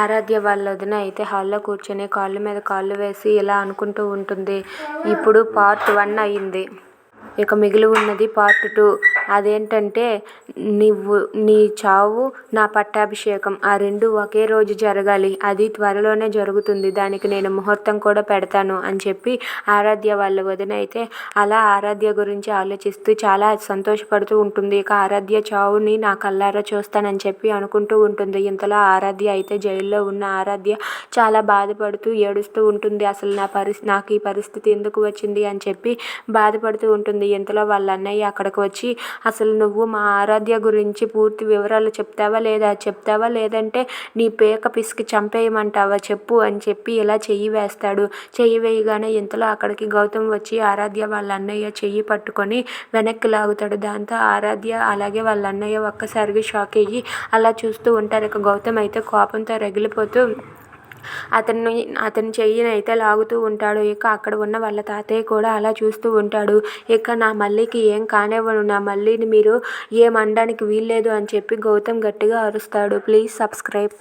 ఆరాధ్య వాళ్ళ వదిన అయితే హాల్లో కూర్చొని కాళ్ళ మీద కాళ్ళు వేసి ఇలా అనుకుంటూ ఉంటుంది. ఇప్పుడు పార్ట్ వన్ అయింది. ఇక మిగిలి ఉన్నది పార్ట్ టూ అదేంటంటే నువ్వు నీ చావు నా పట్టాభిషేకం. ఆ రెండు ఒకే రోజు జరగాలి. అది త్వరలోనే జరుగుతుంది. దానికి నేను ముహూర్తం కూడా పెడతాను అని చెప్పి ఆరాధ్య వాళ్ళ వదిన అయితే అలా ఆరాధ్య గురించి ఆలోచిస్తూ చాలా సంతోషపడుతూ ఉంటుంది. ఇక ఆరాధ్య చావుని నా కళ్ళారా చూస్తానని చెప్పి అనుకుంటూ ఉంటుంది. ఇంతలో ఆరాధ్య అయితే జైల్లో ఉన్న ఆరాధ్య చాలా బాధపడుతూ ఏడుస్తూ ఉంటుంది. అసలు నా పరిస్థితి నాకు ఈ పరిస్థితి ఎందుకు వచ్చింది? అని చెప్పి బాధపడుతూ ఉంటుంది. ఇంతలో వాళ్ళ అన్నయ్య అక్కడికి వచ్చి అసలు నువ్వు మా ఆరాధ్య గురించి పూర్తి వివరాలు చెప్తావా లేదా? చెప్తావా లేదంటే నీ పేక పిసికి చంపేయమంటావా? చెప్పు అని చెప్పి ఇలా చెయ్యి వేస్తాడు. చెయ్యి వేయగానే ఇంతలో అక్కడికి గౌతమ్ వచ్చి ఆరాధ్య వాళ్ళ అన్నయ్య చెయ్యి పట్టుకొని వెనక్కి లాగుతాడు. దాంతో ఆరాధ్య అలాగే వాళ్ళ అన్నయ్య ఒక్కసారిగా షాక్ అయ్యి అలా చూస్తూ ఉంటారు. ఇక గౌతమ్ అయితే కోపంతో రగిలిపోతూ అతన్ని అతని చెయ్యిని అయితే లాగుతూ ఉంటాడు. ఇక అక్కడ ఉన్న వాళ్ళ తాతయ్య కూడా అలా చూస్తూ ఉంటాడు. ఇక నా మల్లికి ఏం కానివ్వను. నా మల్లిని మీరు ఏం అనడానికి వీల్లేదు అని చెప్పి గౌతమ్ గట్టిగా అరుస్తాడు. Please subscribe.